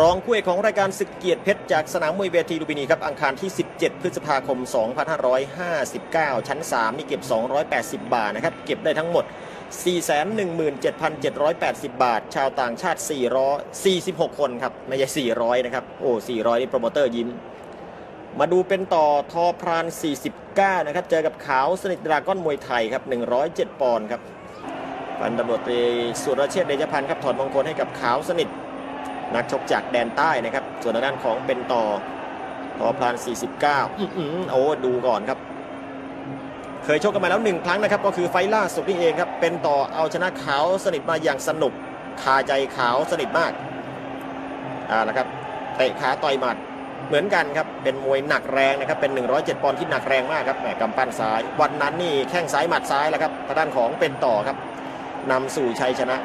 รองคู่เอกของรายการศึกเกียรติเพชรจากสนามมวยเวทีลุมพินีครับอังคารที่ 17 พฤษภาคม 2559 ชั้น 3 นี่เก็บ 280 บาทนะครับ เก็บได้ทั้งหมด 417,780 บาท ชาวต่างชาติ 446 คนครับ ไม่ใช่ 400 นะครับ โอ้ 400 นี่โปรโมเตอร์ยิ้ม มาดูเป็นต่อทอพราน 49 นะครับ เจอกับขาวสนิทดราก้อนมวยไทยครับ 107 ปอนด์ครับพันตำรวจตรีสุรเชษฐเดชพันธ์ครับถอดมงคลให้กับขาวสนิท นักชกจากแดนใต้นะครับ ส่วนทางด้านของเป็นต่อทอพลาน49อื้อหือโอ้ดูก่อนครับ เคยชกกันมาแล้วหนึ่งครั้งนะครับ ก็คือไฟล์ล่าสุดนี่เองครับ เป็นต่อเอาชนะขาวสนิทมาอย่างสนุกคาใจขาวสนิทมากอ่านะครับเตะขาต่อยหมัดเหมือนกันครับ เป็นมวยหนักแรงนะครับ เป็น 107 ปอนด์ที่หนักแรงมากครับแหมกำปั้นซ้าย วันนั้นนี่แข้งซ้ายหมัดซ้ายแล้วครับทางด้านของเป็นต่อครับนำสู่ชัยชนะ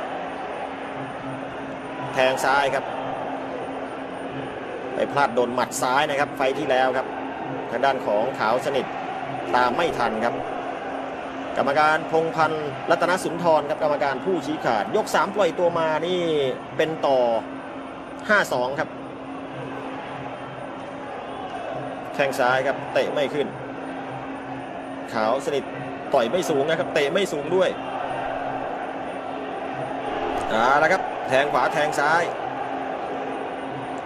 แทงซ้ายครับ ไปพลาดโดนหมัดซ้ายนะครับ ไฟที่แล้วครับ ทางด้านของขาวสนิทตามไม่ทันครับ กรรมการพงพันธ์รัตนสุนทรครับกรรมการผู้ชี้ขาด ยก3ปล่อยตัวมานี่เป็นต่อ 5-2 ครับแข้งซ้ายครับเตะไม่ขึ้น ขาวสนิทต่อยไม่สูงนะครับเตะไม่สูงด้วยเอาและครับแทงขวาแทงซ้าย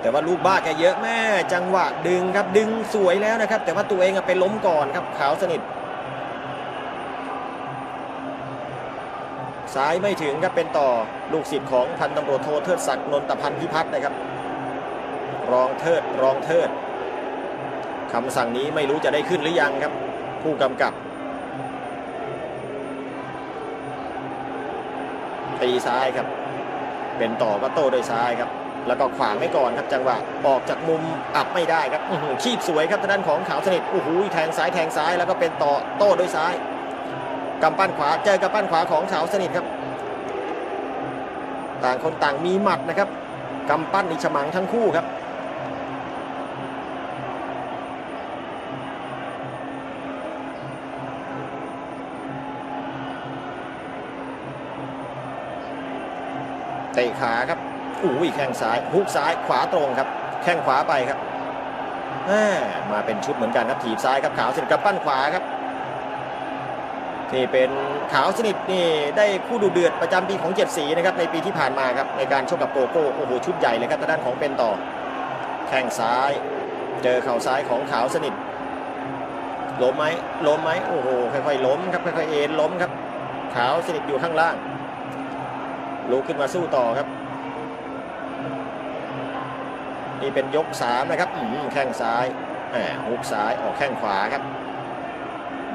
แต่ว่าลูกบ้าแกเยอะแม่จังหวะดึงครับดึงสวยแล้วนะครับ แต่ว่าตัวเองไปล้มก่อนครับขาวสนิทซ้ายไม่ถึงครับเป็นต่อลูกศิษย์ของพันตำรวจโทเทิดศักดิ์นนตพันธ์พิพัฒน์นะครับ รองเทิดรองเทิดคำสั่งนี้ไม่รู้จะได้ขึ้นหรือยังครับ ผู้กำกับตีซ้ายครับ เป็นต่อก็โต้ด้วยซ้ายครับ แล้วก็ขวางไว้ก่อนครับจังหวะออกจากมุมอับไม่ได้ครับอื้อหือคีบสวยครับทางด้านของขาวสนิทโอ้โหแทงซ้ายแทงซ้ายแล้วก็เป็นต่อโต้ด้วยซ้ายกำปั้นขวาเจอกำปั้นขวาของขาวสนิทครับ ต่างคนต่างมีหมัดนะครับกำปั้นอิฉมังทั้งคู่ครับเตะขาครับ อุ้ยแข้งซ้ายฮุกซ้ายขวาตรงครับ แข้งขวาไปครับมาเป็นชุดเหมือนกันครับถีบซ้ายครับขาวสนิทกับปั้นขวาครับนี่เป็นขาวสนิทนี่ได้คู่ดูเดือดประจำปีของเจ็ดสีนะครับในปีที่ผ่านมาครับในการชกกับโกโก้โอ้โหชุดใหญ่เลยครับทางด้านของเป็นต่อ แข้งซ้าย เจอเข่าซ้ายของขาวสนิทล้มไหมล้มไหมโอ้โหค่อยๆล้มครับค่อยๆเอ็นล้มครับ ขาวสนิทอยู่ข้างล่างลุกขึ้นมาสู้ต่อครับ นี่เป็นยกสามนะครับแข้งซ้ายแหมฮุกซ้ายออกแข้งขวาครับ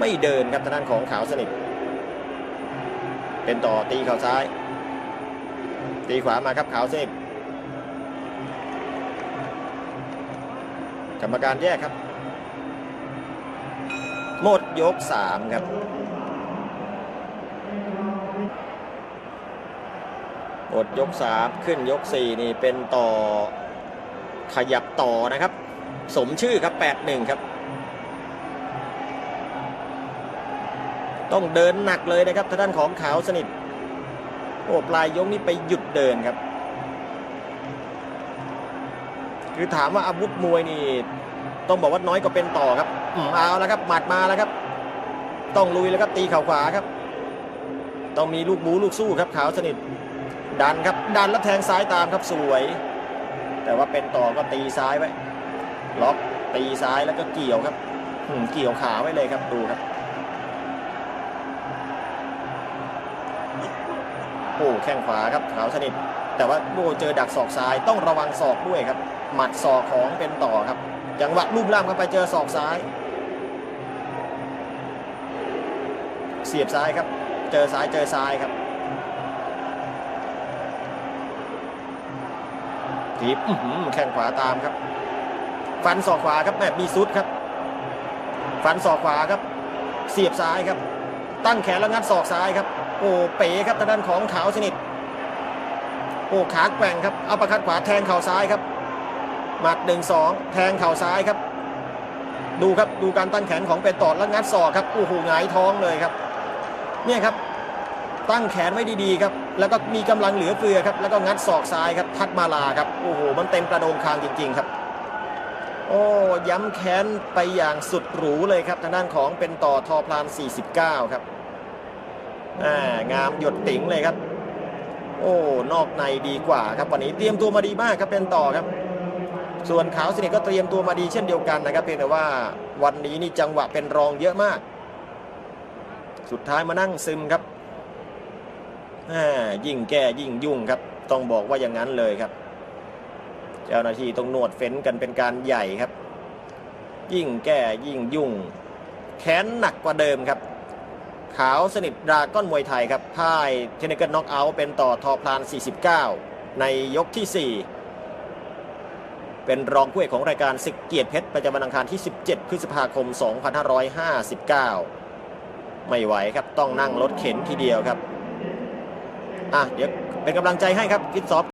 ไม่เดินครับทางด้านของขาวสนิท เป็นต่อตีเข่าซ้าย ตีขวามาครับขาวสนิทกรรมการแยกครับ หมดยกสามครับ หมดยก 3 ขึ้นยก 4 นี่เป็นต่อ ขยับต่อนะครับ สมชื่อครับ 8-1 ครับ ต้องเดินหนักเลยนะครับทางด้านของขาวสนิทโอ้ปลายยกนี้ไปหยุดเดินครับคือถามว่าอาวุธมวยนี่ ต้องบอกว่าน้อยกว่าเป็นต่อครับอืมเอาแล้วครับ หมัดมาแล้วครับ ต้องลุยแล้วครับตีเข่าขวาครับ ต้องมีลูกบูลูกสู้ครับขาวสนิท ดันครับ ดันแล้วแทงซ้ายตามครับสวย แต่ว่าเป็นต่อก็ตีซ้ายไว้ ล็อกตีซ้ายแล้วก็เกี่ยวครับอืมเกี่ยวขาไว้เลยครับดูครับโอ้แข้งขวาครับขาวสนิท แต่ว่าโอ้เจอดักศอกซ้ายต้องระวังศอกด้วยครับ หมัดศอกของเป็นต่อครับ จังหวะลูบล่ามเข้าไปเจอศอกซ้าย เสียบซ้ายครับ เจอซ้ายเจอซ้ายครับ ทีบแข้งขวาตามครับ ฟันศอกขวาครับแม่มีซุดครับ ฟันศอกขวาครับ เสียบซ้ายครับ ตั้งแขนแล้วงัดศอกซ้ายครับ โอ้เป๋ครับทางด้านของขาวสนิทโอ้ขาแกว่งครับเอาประคัดขวาแทงเข่าซ้ายครับหมัดหนึ่งสองแทงเข่าซ้ายครับ ดูครับดูการตั้งแขนของเป็นตอดแล้วงัดศอกครับโอ้โหหงายท้องเลยครับ เนี่ยครับ ตั้งแขนไว้ดีๆครับแล้วก็มีกำลังเหลือเฟือครับแล้วก็งัดศอกซ้ายครับทัดมาลาครับโอ้โหมันเต็มกระโดงคางจริง ๆครับ โอ้ย้ำแค้นไปอย่างสุดหรูเลยครับทางด้านของเป็นต่อทอพลาน 49 ครับอ่างามหยดติ๋งเลยครับ โอ้นอกในดีกว่าครับวันนี้เตรียมตัวมาดีมากครับเป็นต่อครับ ส่วนขาวสนิทก็เตรียมตัวมาดีเช่นเดียวกันนะครับ เพียงแต่ว่าวันนี้นี่จังหวะเป็นรองเยอะมาก สุดท้ายมานั่งซึมครับ ยิ่งแก้ยิ่งยุ่งครับ ต้องบอกว่าอย่างนั้นเลยครับ เจ้าหน้าที่ต้องนวดเฟ้นกันเป็นการใหญ่ครับ ยิ่งแก้ยิ่งยุ่ง แค้นหนักกว่าเดิมครับ ขาวสนิทดราก้อนมวยไทยครับพ่ายเทนนิเกิลน็อกเอาท์เป็นต่อทอพลาน 49 ในยกที่ 4เป็นรองคู่เอกของรายการศึกเกียรติเพชรประจำวันอังคารที่ 17 พฤษภาคม 2559 ไม่ไหวครับ ต้องนั่งรถเข็นทีเดียวครับ อะเดี๋ยวเป็นกำลังใจให้ครับฟิตซอฟ